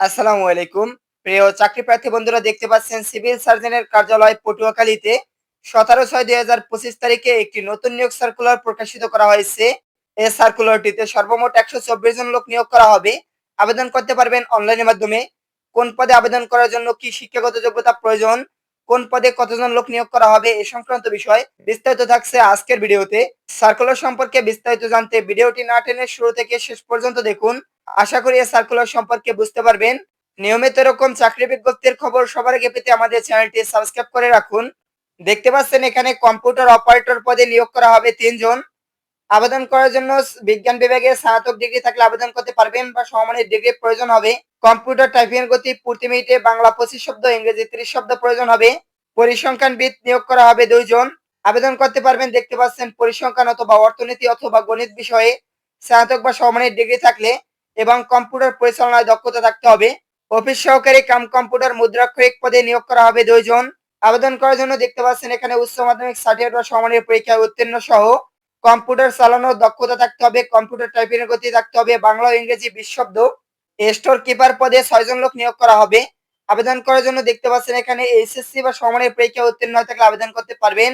আসসালামু আলাইকুম। প্রিয় চাকরি প্রার্থী বন্ধুরা, দেখতে পাচ্ছেন সিভিল সার্জনের কার্যালয় পটুয়াখালীতে সতেরো ছয় দুই হাজার পঁচিশ তারিখে একটি নতুন নিয়োগ সার্কুলার প্রকাশিত করা হয়েছে। এই সার্কুলারটিতে সর্বমোট একশো চব্বিশ জন লোক নিয়োগ করা হবে। আবেদন করতে পারবেন অনলাইনের মাধ্যমে। কোন পদে আবেদন করার জন্য কি শিক্ষাগত যোগ্যতা প্রয়োজন? কোন পদে কতজন লোক নিয়োগ করা হবে? এ সংক্রান্ত বিষয় বিস্তারিত থাকছে আজকের ভিডিওতে। সার্কুলার সম্পর্কে বিস্তারিত জানতে ভিডিওটি না টেনে শুরু থেকে শেষ পর্যন্ত দেখুন। আশা করি সার্কুলার সম্পর্কে বুঝতে পারবেন। নিয়মিত এরকম চাকরি বিজ্ঞপ্তির খবর সবার আগে পেতে আমাদের চ্যানেলটি সাবস্ক্রাইব করে রাখুন। দেখতে পাচ্ছেন এখানে কম্পিউটার অপারেটর পদে নিয়োগ করা হবে তিনজন। আবেদন করার জন্য বিজ্ঞান বিভাগে স্নাতক ডিগ্রি থাকলে আবেদন করতে পারবেন বা সমানের ডিগ্রি প্রয়োজন হবে। কম্পিউটার টাইপিং গতি প্রতি মিনিটে বাংলা পঁচিশ শব্দ, ইংরেজি ত্রিশ শব্দ প্রয়োজন হবে। পরিসংখ্যানবিদ নিয়োগ করা হবে দুইজন। আবেদন করতে পারবেন দেখতে পাচ্ছেন পরিসংখ্যান অথবা অর্থনীতি অথবা গণিত বিষয়ে। স্নাতক বা সমানের ডিগ্রি থাকলে এবং কম্পিউটার পরিচালনায় দক্ষতা থাকতে হবে। অফিস সহকারী কাম কম্পিউটার মুদ্রাক্ষরিক পদে নিয়োগ করা হবে দুইজন। আবেদন করার জন্য দেখতে পাচ্ছেন এখানে উচ্চ মাধ্যমিক সার্টিফিকেট বা সমানের পরীক্ষায় উত্তীর্ণ সহ কম্পিউটার চালানোর দক্ষতা থাকতে হবে কম্পিউটার টাইপিং এর গতি থাকতে হবে, বাংলা ও ইংরেজি বিশ শব্দ স্টোর কিপার পদে ছয়জন লোক নিয়োগ করা হবে। আবেদন করার জন্য দেখতে পাচ্ছেন এখানে এইচএসসি বা সমানের পরীক্ষা উত্তীর্ণ থাকলে আবেদন করতে পারবেন।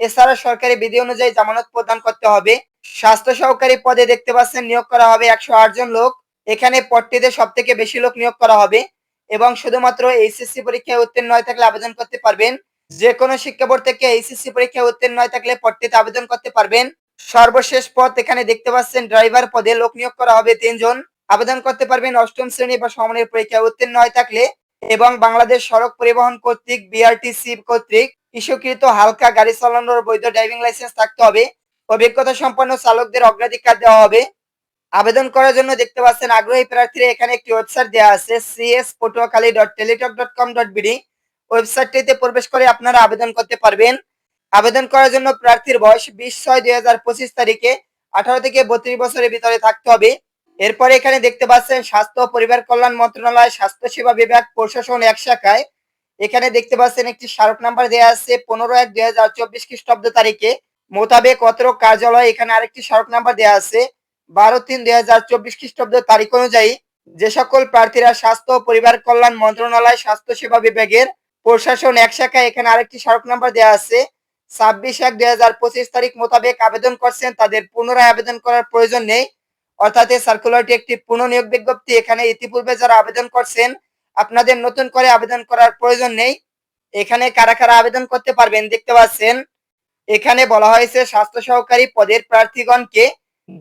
এছাড়া সরকারি বিধি অনুযায়ী জামানত প্রদান করতে হবে। স্বাস্থ্য সহকারী পদে দেখতে পাচ্ছেন নিয়োগ করা হবে একশো জন লোক। এখানে পদটিতে সব থেকে বেশি লোক নিয়োগ করা হবে এবং শুধুমাত্র এইচএসসি পরীক্ষায় উত্তীর্ণ হয়ে থাকলে আবেদন করতে পারবেন। যে কোনো শিক্ষা বোর্ড থেকে এইচএসসি পরীক্ষায় উত্তীর্ণ হয়ে থাকলে পদটিতে আবেদন করতে পারবেন। সর্বশেষ পদ এখানে দেখতে পাচ্ছেন, ড্রাইভার পদে লোক নিয়োগ করা হবে তিনজন। আবেদন করতে পারবেন অষ্টম শ্রেণি বা সমানের পরীক্ষায় উত্তীর্ণ হয়ে থাকলে এবং বাংলাদেশ সড়ক পরিবহন কর্তৃক বিআরটিসি কর্তৃক ইস্যুকৃত হালকা গাড়ি চালানোর বৈধ ড্রাইভিং লাইসেন্স থাকতে হবে। অভিজ্ঞতা সম্পন্ন চালকদের অগ্রাধিকার দেওয়া হবে। আবেদন করার জন্য দেখতে পাচ্ছেন আগ্রহী প্রার্থীরা এখানে একটি ওয়েবসাইট দেওয়া আছে CS Patuakhali dot Teletalk dot com dot BD ওয়েবসাইটটিতে প্রবেশ করে আপনারা আবেদন করতে পারবেন। আবেদন করার জন্য প্রার্থীর বয়স বিশ ছয় দুই হাজার পঁচিশ তারিখে আঠারো থেকে বত্রিশ বছরের ভিতরে থাকতে হবে। এরপরে এখানে দেখতে পাচ্ছেন স্বাস্থ্য পরিবার কল্যাণ মন্ত্রণালয়, স্বাস্থ্য সেবা বিভাগ, প্রশাসন এক শাখায়। এখানে দেখতে পাচ্ছেন একটি স্মারক নাম্বার দেওয়া আছে পনেরো এক দুই হাজার চব্বিশ খ্রিস্টাব্দ তারিখে। মোতাবেক অত্র কার্যালয় এখানে আরেকটি স্মারক নাম্বার দেওয়া আছে। বারো তিন দুই হাজার চব্বিশ খ্রিস্টাব্দ তারিখ অনুযায়ী যে সকল প্রার্থীরা স্বাস্থ্য ও পরিবার কল্যাণ মন্ত্রণালয় স্বাস্থ্য সেবা বিভাগের প্রশাসন এক শাখায় এখানে আরেকটি সড়ক নাম্বার দেওয়া আছে। ছাব্বিশ এক দুই হাজার পঁচিশ তারিখ মোতাবেক আবেদন করছেন, তাদের পুনরায় আবেদন করার প্রয়োজন নেই। অর্থাৎ এই সার্কুলারটি একটি পুনঃনিয়োগ বিজ্ঞপ্তি, এখানে ইতিপূর্বে যারা আবেদন করছেন, আপনাদের নতুন করে আবেদন করার প্রয়োজন নেই। এখানে কারা কারা আবেদন করতে পারবেন দেখতে পাচ্ছেন। এখানে বলা হয়েছে, স্বাস্থ্য সহকারী পদের প্রার্থীগণকে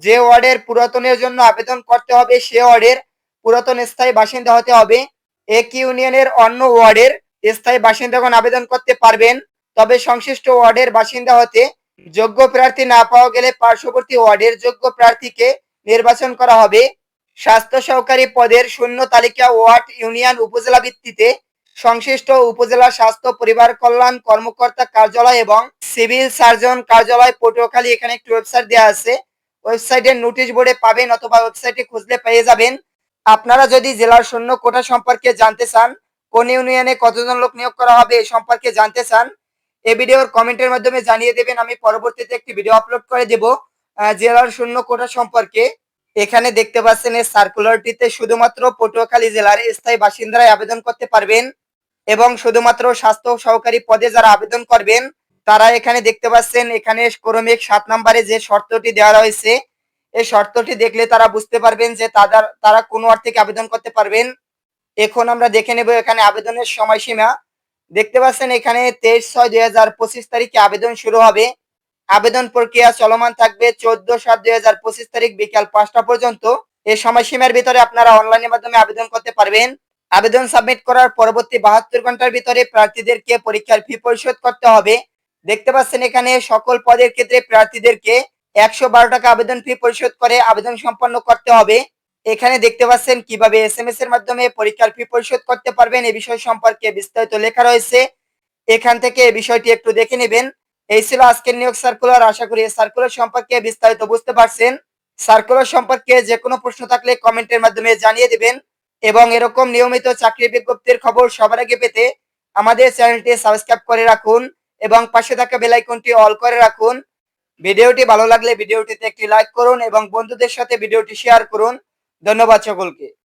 যে ওয়ার্ডের পুরাতনের জন্য আবেদন করতে হবে, সে ওয়ার্ডের পুরাতন স্থায়ী বাসিন্দা হতে হবে। এক ইউনিয়নের অন্য ওয়ার্ডের স্থায়ী বাসিন্দাগণ আবেদন করতে পারবেন, তবে সংশ্লিষ্ট ওয়ার্ডের বাসিন্দা হতে যোগ্য প্রার্থী না পাওয়া গেলে পার্শ্ববর্তী ওয়ার্ডের যোগ্য প্রার্থীকে নির্বাচন করা হবে। স্বাস্থ্য সহকারী পদের শূন্য তালিকা ওয়ার্ড ইউনিয়ন উপজেলা ভিত্তিতে সংশ্লিষ্ট উপজেলা স্বাস্থ্য পরিবার কল্যাণ কর্মকর্তা কার্যালয় এবং সিভিল সার্জন কার্যালয়, পটুয়াখালী, এখানে একটি ওয়েবসাইট দেওয়া আছে। ওয়েবসাইটের নোটিশ বোর্ডে পাবেন অথবা ওয়েবসাইটে খুঁজলে পেয়ে যাবেন। আপনারা যদি জেলার শূন্য কোটা সম্পর্কে জানতে চান, কোন ইউনিয়নে কতজন লোক নিয়োগ করা হবে এ সম্পর্কে জানতে চান এই ভিডিওর কমেন্টের মাধ্যমে জানিয়ে দেবেন। আমি পরবর্তীতে একটি ভিডিও আপলোড করে দেব জেলার শূন্য কোটা সম্পর্কে। এখানে দেখতে পাচ্ছেন এই সার্কুলারটিতে শুধুমাত্র পটুয়াখালী জেলার স্থায়ী বাসিন্দারাই আবেদন করতে পারবেন এবং শুধুমাত্র স্বাস্থ্য সহকারী পদে যারা আবেদন করবেন তারা এখানে দেখতে পাচ্ছেন, এখানে ক্রমিক সাত নম্বরে যে শর্তটি দেওয়া রয়েছে, এই শর্তটি দেখলে তারা বুঝতে পারবেন যে তাদের, তারা কোন অর্থে আবেদন করতে পারবেন। এখন আমরা দেখে নেব এখানে আবেদনের সময়সীমা। দেখতে পাচ্ছেন এখানে তেইশ ছয় দুই হাজার পঁচিশ তারিখে আবেদন শুরু হবে। আবেদন প্রক্রিয়া চলমান থাকবে চোদ্দ সাত দুই হাজার পঁচিশ তারিখ বিকাল পাঁচটা পর্যন্ত। এই সময়সীমার ভিতরে আপনারা অনলাইনের মাধ্যমে আবেদন করতে পারবেন। আবেদন সাবমিট করার পরবর্তী বাহাত্তর ঘণ্টার ভিতরে প্রার্থীদেরকে পরীক্ষার ফি পরিশোধ করতে হবে। দেখতে পাচ্ছেন এখানে সকল পদের ক্ষেত্রে প্রার্থীদেরকে একশো বারো টাকা আবেদন ফি পরিশোধ করে আবেদন সম্পন্ন করতে হবে। এখানে দেখতে পাচ্ছেন কীভাবে এস এম এস এর মাধ্যমে পরীক্ষার ফি পরিশোধ করতে পারবেন এই বিষয় সম্পর্কে বিস্তারিত লেখা রয়েছে। এখান থেকে এই বিষয়টি একটু দেখে নেবেন। এই ছিল আজকের নিয়োগ সার্কুলার আশা করি সার্কুলার সম্পর্কে বিস্তারিত বুঝতে পারছেন। সার্কুলার সম্পর্কে যে কোনো প্রশ্ন থাকলে কমেন্টের মাধ্যমে জানিয়ে দেবেন এবং এরকম নিয়মিত চাকরি বিজ্ঞপ্তির খবর সবার আগে পেতে আমাদের চ্যানেলটি সাবস্ক্রাইব করে রাখুন। এবং পাশে থাকা বেলাইকনটি অল করে রাখুন। ভিডিওটি ভালো লাগলে ভিডিওটিতে একটি লাইক করুন এবং বন্ধুদের সাথে ভিডিওটি শেয়ার করুন। ধন্যবাদ সকলকে।